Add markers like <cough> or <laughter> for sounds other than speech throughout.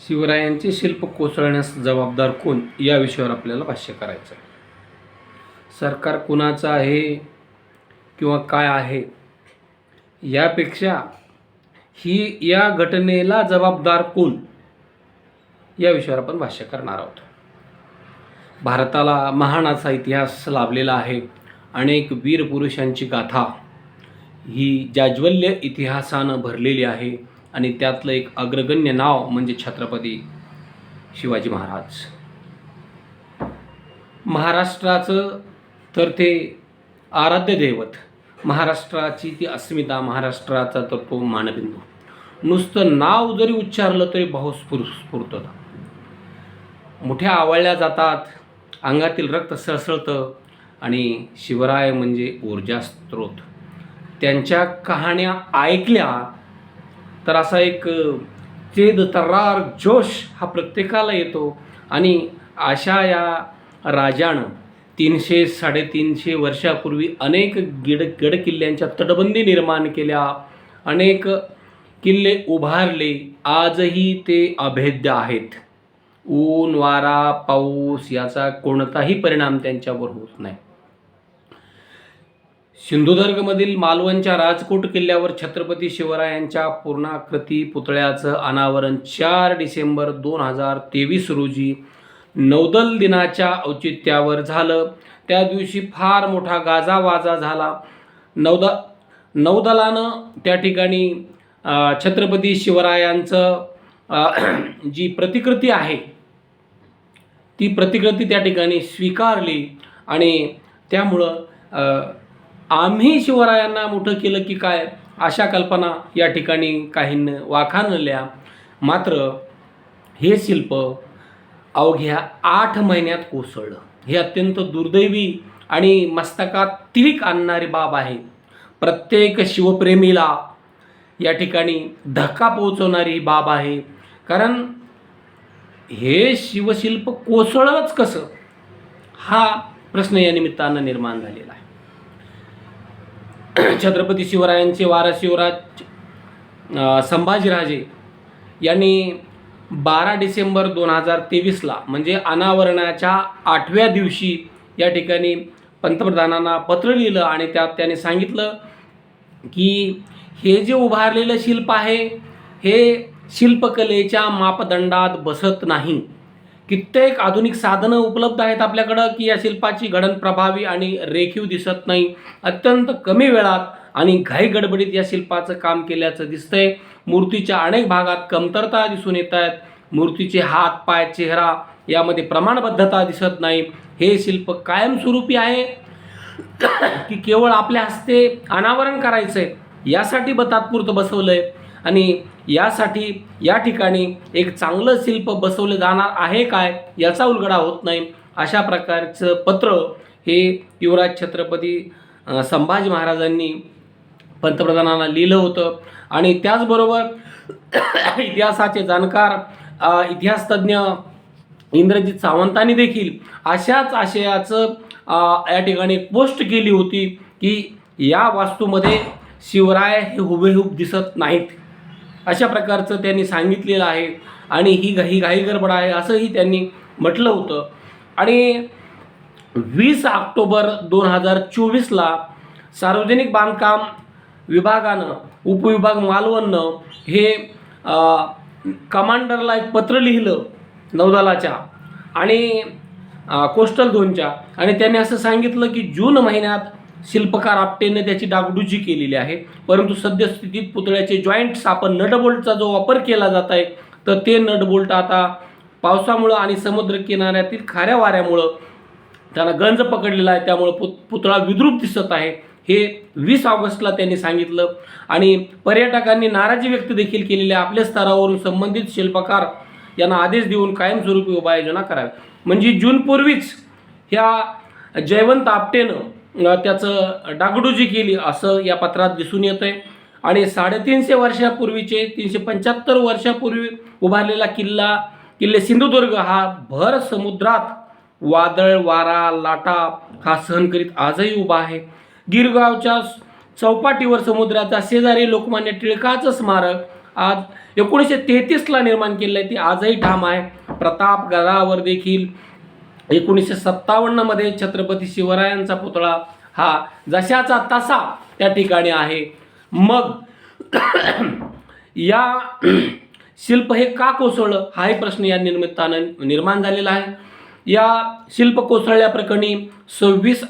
शिवरायांचे शिल्प कोसळण्यास जबाबदार कोण या विषयावर आपल्याला भाष्य करायचं आहे. सरकार कुणाचं आहे किंवा काय आहे यापेक्षा ही या घटनेला जबाबदार कोण या विषयावर आपण भाष्य करणार आहोत. भारताला महान असा इतिहास लाभलेला आहे. अनेक वीर पुरुषांची गाथा ही जाज्वल्य इतिहासानं भरलेली आहे. आणि त्यातलं एक अग्रगण्य नाव म्हणजे छत्रपती शिवाजी महाराज. महाराष्ट्राचं तर ते आराध्य दैवत महाराष्ट्राची ती अस्मिता महाराष्ट्राचा तर तो मानबिंदू. नुसतं नाव जरी उच्चारलं तरी बहुस्फुर स्फुरतं मोठ्या आवळल्या जातात अंगातील रक्त सळसळतं आणि शिवराय म्हणजे ऊर्जा स्रोत त्यांच्या कहाण्या ऐकल्या तर असा एक चेद तर्रार जोश हा प्रत्येकाला येतो. आणि अशा या राजानं तीनशे साडेतीनशे वर्षापूर्वी अनेक गिड गडकिल्ल्यांच्या तटबंदी निर्माण केल्या. अनेक किल्ले उभारले. आजही ते अभेद्य आहेत. ऊन वारा पाऊस याचा कोणताही परिणाम त्यांच्यावर होत नाही. सिंधुदुर्गमधील मालवणच्या राजकोट किल्ल्यावर छत्रपती शिवरायांच्या पूर्णाकृती पुतळ्याचं अनावरण चार डिसेंबर दोन हजार तेवीस रोजी नौदल दिनाच्या औचित्यावर झालं. त्या दिवशी फार मोठा गाजावाजा झाला. नौदा नौदलानं त्या ठिकाणी छत्रपती शिवरायांचं <clears throat> जी प्रतिकृती आहे ती प्रतिकृती त्या ठिकाणी स्वीकारली आणि त्यामुळं आम्ही शिवरायांना मोठं केलं की काय? अशा कल्पना या ठिकाणी काहींनं वाखाणल्या. मात्र हे शिल्प अवघ्या आठ महिन्यात कोसळलं. हे अत्यंत दुर्दैवी आणि मस्तकात तिळीक आणणारी बाब आहे. प्रत्येक शिवप्रेमीला या ठिकाणी धक्का पोहोचवणारी ही बाब आहे. कारण हे शिवशिल्प कोसळलंच कसं? हा प्रश्न या निमित्तानं निर्माण झालेला आहे. <coughs> छत्रपती शिवरायांचे वारा शिवराज संभाजीराजे यांनी बारा डिसेंबर दोन हजार तेवीसला म्हणजे अनावरणाच्या आठव्या दिवशी या ठिकाणी पंतप्रधानांना पत्र लिहिलं आणि त्यात त्याने सांगितलं की हे जे उभारलेलं शिल्प आहे हे शिल्पकलेच्या मापदंडात बसत नाही. कित्येक आधुनिक साधनं उपलब्ध आहेत आपल्याकडं की या शिल्पाची घडण प्रभावी आणि रेखीव दिसत नाही. अत्यंत कमी वेळात आणि घाई गडबडीत या शिल्पाचं काम केल्याचं दिसतंय. मूर्तीच्या अनेक भागात कमतरता दिसून येत आहेत. मूर्तीचे हात पाय चेहरा यामध्ये प्रमाणबद्धता दिसत नाही. हे शिल्प कायमस्वरूपी आहे की केवळ आपल्या हस्ते अनावरण करायचं आहे यासाठी ब तात्पुरतं बसवलं आहे आणि यासाठी या ठिकाणी एक चांगलं शिल्प बसवलं जाणार आहे काय याचा उलगडा होत नाही. अशा प्रकारचं पत्र हे युवराज छत्रपती संभाजी महाराजांनी पंतप्रधानांना लिहिलं होतं. आणि त्याचबरोबर <coughs> इतिहासाचे जाणकार इतिहासतज्ञ इंद्रजित सावंतांनी देखील अशाच आशयाचं या ठिकाणी पोस्ट केली होती की या वास्तूमध्ये शिवराय हे हुबेहूब दिसत नाहीत. अशा प्रकारचं त्यांनी सांगितलेलं आहे आणि ही घाई घाई गडबड आहे असंही त्यांनी म्हटलं होतं. आणि वीस ऑक्टोबर दोन हजार चोवीसला सार्वजनिक बांधकाम विभागानं उपविभाग मालवणनं हे कमांडरला एक पत्र लिहिलं नौदलाच्या आणि कोस्टल झोनच्या. आणि त्यांनी असं सांगितलं की जून महिन्यात शिल्पकार आपटेने त्याची डागडुजी केलेली आहे. परंतु सद्यस्थितीत पुतळ्याचे जॉईंट्स आपण नटबोल्टचा जो वापर केला जात आहे तर ते नटबोल्ट आता पावसामुळं आणि समुद्र किनाऱ्यातील खाऱ्या वाऱ्यामुळं त्याला गंज पकडलेला आहे. त्यामुळं पुत पुतळा विद्रूप दिसत आहे. हे वीस ऑगस्टला त्यांनी सांगितलं. आणि पर्यटकांनी नाराजी व्यक्त देखील केलेली आहे. आपल्या स्तरावरून संबंधित शिल्पकार यांना आदेश देऊन कायमस्वरूपी उपाययोजना करावी म्हणजे जूनपूर्वीच ह्या जयवंत आपटेनं त्याचं डागडुजी केली असं या पत्रात दिसून येतं आहे आणि साडेतीनशे वर्षापूर्वीचे तीनशे पंच्याहत्तर वर्षापूर्वी उभारलेला किल्ला किल्ले सिंधुदुर्ग हा भर समुद्रात वादळ वारा लाटा हा सहन करीत आजही उभा आहे. गिरगावच्या चौपाटीवर समुद्राचा शेजारी लोकमान्य टिळकाचं स्मारक आज एकोणीसशे तेहतीसला निर्माण केलेलं आहे ती आजही ठाम आहे. प्रतापगडावर देखील एकोणीसशे सत्तावन्नमध्ये छत्रपती शिवरायांचा पुतळा हा जशाचा तसा त्या ठिकाणी आहे. मग या शिल्प हे का कोसळलं? हाही प्रश्न या निमित्तानं निर्माण झालेला आहे. या शिल्प कोसळल्याप्रकरणी सव्वीस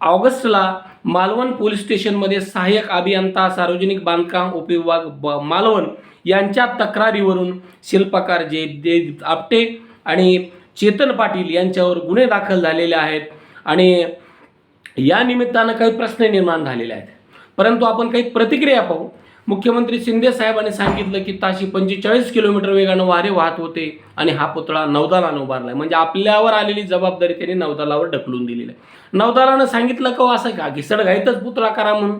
ऑगस्टला मालवण पोलीस स्टेशनमध्ये सहाय्यक अभियंता सार्वजनिक बांधकाम उपविभाग ब मालवण यांच्या तक्रारीवरून शिल्पकार जे देव आपटे आणि चेतन पाटील यांच्यावर गुन्हे दाखल झालेले आहेत आणि या निमित्तानं काही प्रश्न निर्माण झालेले आहेत. परंतु आपण काही प्रतिक्रिया पाहू. मुख्यमंत्री शिंदे साहेबांनी सांगितलं की ताशी पंचेचाळीस किलोमीटर वेगानं वारे वाहत होते आणि हा पुतळा नौदानानं उभारला आहे म्हणजे आपल्यावर आलेली जबाबदारी त्यांनी नौदलावर ढकलून दिलेली आहे. नौदालानं सांगितलं का हो असं का? घिसड घाईतच पुतळा करा म्हणून.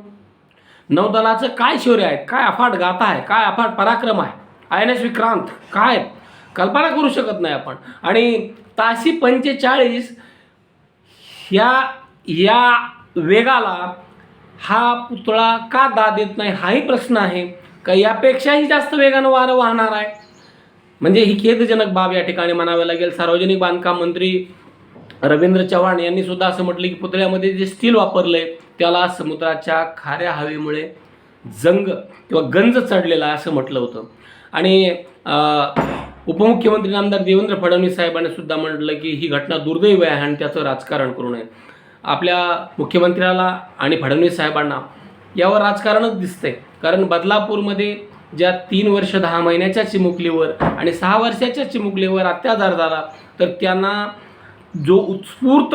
नौदलाचं काय शौर्य आहे? काय अफाट गाथा आहे? काय अफाट पराक्रम आहे? आय एन एस विक्रांत काय? कल्पना करू शकत नाही आपण. आणि ताशी पंचेचाळीस ह्या या वेगाला हा पुतळा का दा देत नाही हाही प्रश्न आहे. का यापेक्षाही जास्त वेगानं वारं वाहणार आहे. म्हणजे ही खेदजनक बाब या ठिकाणी म्हणावी लागेल. सार्वजनिक बांधकाम मंत्री रवींद्र चव्हाण यांनी सुद्धा असं म्हटलं की पुतळ्यामध्ये जे स्टील वापरलंय त्याला समुद्राच्या खाऱ्या हवेमुळे जंग किंवा गंज चढलेला आहे असं म्हटलं होतं. आणि अं, उपमुख्यमंत्री आमदार देवेंद्र फडणवीस साहेबांनी सुद्धा म्हटलं की ही घटना दुर्दैव आहे आणि त्याचं राजकारण करू नये. आपल्या मुख्यमंत्र्याला आणि फडणवीस साहेबांना यावर राजकारणच दिसतंय. कारण बदलापूरमध्ये ज्या तीन वर्ष दहा महिन्याच्या चिमुकलीवर आणि सहा वर्षाच्या चिमुकलीवर अत्याचार झाला तर त्यांना जो उत्स्फूर्त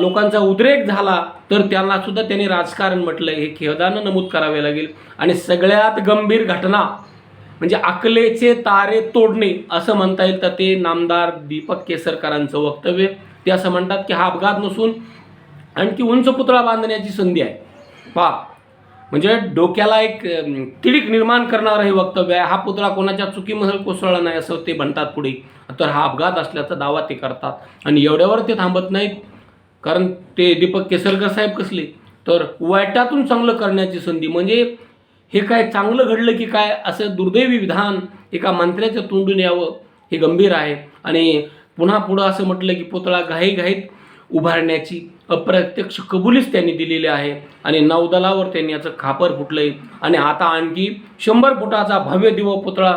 लोकांचा उद्रेक झाला तर त्यांना सुद्धा त्यांनी राजकारण म्हटलं हे खेदानं नमूद करावे लागेल. आणि सगळ्यात गंभीर घटना म्हणजे अकलेचे तारे तोडणे असं म्हणता येईल. तर ते नामदार दीपक केसरकरांचं वक्तव्य. ते असं म्हणतात की हा अपघात नसून आणखी उंच पुतळा बांधण्याची संधी आहे. पा म्हणजे डोक्याला एक तिडीक निर्माण करणारं हे वक्तव्य आहे. हा पुतळा कोणाच्या चुकीमध्ये कोसळला नाही असं ते म्हणतात पुढे. तर हा अपघात असल्याचा दावा ते करतात. आणि एवढ्यावर ते थांबत नाहीत कारण ते दीपक केसरकर साहेब कसले? तर वाईटातून चांगलं करण्याची संधी. म्हणजे हे काय चांगलं घडलं की काय असं दुर्दैवी विधान एका मंत्र्याच्या तोंडून यावं हे गंभीर आहे. आणि पुन्हा पुढं असं म्हटलं की पुतळा घाईघाईत उभारण्याची अप्रत्यक्ष कबुलीच त्यांनी दिलेली आहे. आणि नौदलावर त्यांनी याचं खापर फुटलंय. आणि आता आणखी शंभर फुटाचा भव्य दिव पुतळा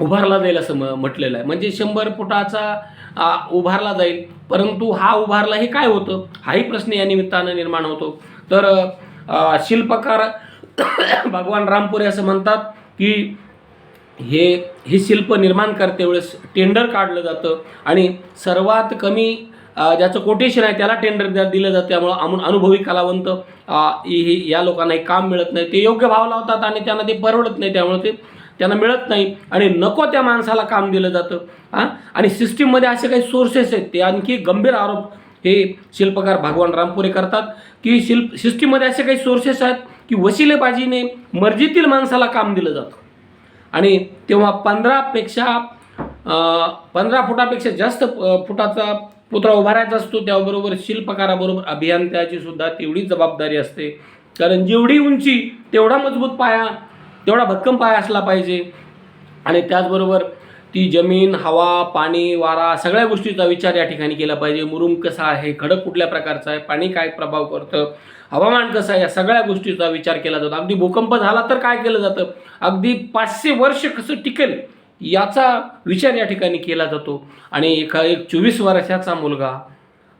उभारला जाईल असं म म्हटलेलं आहे. म्हणजे शंभर फुटाचा उभारला जाईल. परंतु हा उभारला हे काय होतं? हाही प्रश्न या निमित्तानं निर्माण होतो. तर शिल्पकार भगवान रामपुरे असं म्हणतात की हे हे शिल्प निर्माण करते वेळेस टेंडर काढलं जातं आणि सर्वात कमी ज्याचं कोटेशन आहे त्याला टेंडर द्या दिलं जातं. त्यामुळं अमून अनुभवी कलावंत हे- या लोकांना हे काम मिळत नाही. ते योग्य भाव लावतात आणि त्यांना ते परवडत नाही. त्यामुळे ते त्यांना मिळत नाही आणि नको त्या माणसाला काम दिलं जातं. हां आणि सिस्टीममध्ये असे काही सोर्सेस आहेत. ते आणखी गंभीर आरोप हे शिल्पकार भगवान रामपुरे करतात की शिल्प सिस्टीममध्ये असे काही सोर्सेस आहेत की वशिलेबाजीने मर्जीतील माणसाला काम दिलं जातं. आणि तेव्हा पंधरापेक्षा पंधरा फुटापेक्षा जास्त फुटाचा पुतळा उभारायचा असतो. त्याबरोबर शिल्पकाराबरोबर अभियंत्याची सुद्धा तेवढी जबाबदारी असते. कारण जेवढी उंची तेवढा मजबूत पाया तेवढा भक्कम पाया असला पाहिजे. आणि त्याचबरोबर ती जमीन हवा पाणी वारा सगळ्या गोष्टीचा विचार या ठिकाणी केला पाहिजे. मुरुम कसा आहे? खडक कुठल्या प्रकारचा आहे? पाणी काय प्रभाव करतं? हवामान कसं आहे? या सगळ्या गोष्टीचा विचार केला जातो. अगदी भूकंप झाला तर काय केलं जातं? अगदी पाचशे वर्ष कसं टिकेल याचा विचार या ठिकाणी केला जातो. आणि एका एक चोवीस वर्षाचा मुलगा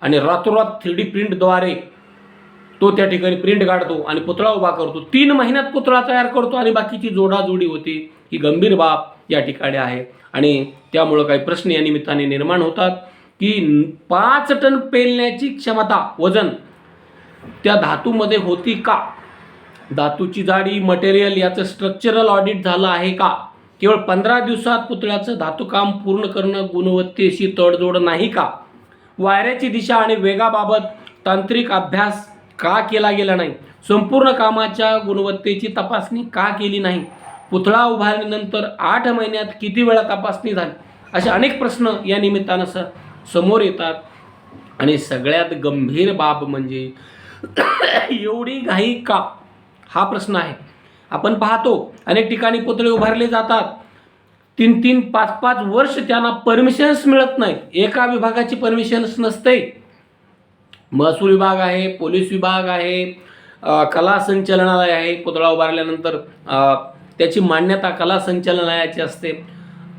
आणि रातोरात थ्री डी प्रिंटद्वारे तो त्या ठिकाणी प्रिंट काढतो आणि पुतळा उभा करतो. तीन महिन्यात पुतळा तयार करतो आणि बाकीची जोडाजोडी होते. ही गंभीर बाब. या ठिकाणी आहे. आणि त्यामुळं काही प्रश्न या निमित्ताने निर्माण होतात की पाच टन पेलण्याची क्षमता वजन त्या धातूमध्ये होती का? धातूची जाडी मटेरियल याचं स्ट्रक्चरल ऑडिट झालं आहे का? केवळ पंधरा दिवसात पुतळ्याचं धातूकाम पूर्ण करणं गुणवत्तेशी तडजोड नाही का? वायऱ्याची दिशा आणि वेगाबाबत तांत्रिक अभ्यास का केला गेला नाही? संपूर्ण कामाच्या गुणवत्तेची तपासणी का केली नाही? पुतळा उभारल्यानंतर आठ महिन्यात किती वेळा तपासणी झाली? असे अनेक प्रश्न या निमित्तानं स समोर येतात. आणि सगळ्यात गंभीर बाब म्हणजे <coughs> एवढी घाई का? हा प्रश्न आहे. आपण पाहतो अनेक ठिकाणी पुतळे उभारले जातात. तीन तीन पाच पाच वर्ष त्यांना परमिशन्स मिळत नाहीत. एका विभागाची परमिशन्स नसते. महसूल विभाग आहे पोलीस विभाग आहे कला संचालनालय आहे. पुतळा उभारल्यानंतर त्याची मान्यता कला संचालनालयाची असते.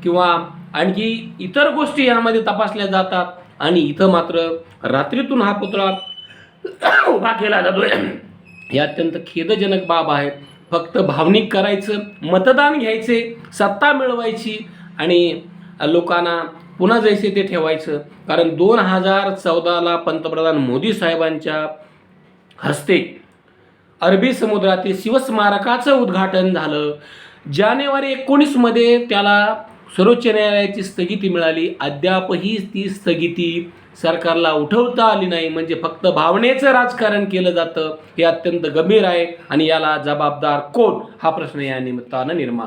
किंवा आणखी इतर गोष्टी यामध्ये तपासल्या जातात. आणि इथं मात्र रात्रीतून हा पुतळा उभा केला जातो हे अत्यंत खेदजनक बाब आहे. फक्त भावनिक करायचं मतदान घ्यायचे सत्ता मिळवायची आणि लोकांना पुन्हा जैसे ते ठेवायचं. कारण दोन हजार चौदाला पंतप्रधान मोदी साहेबांच्या हस्ते अरबी समुद्रातील शिवस्मारकाचं उद्घाटन झालं. जानेवारी एकोणीसमध्ये त्याला सर्वोच्च न्यायालयाची स्थगिती मिळाली. अद्यापही ती स्थगिती सरकारला उठवता आली नाही. म्हणजे फक्त भावनेचं राजकारण केलं जातं हे अत्यंत गंभीर आहे आणि याला जबाबदार कोण? हा प्रश्न या निमित्तानं निर्माण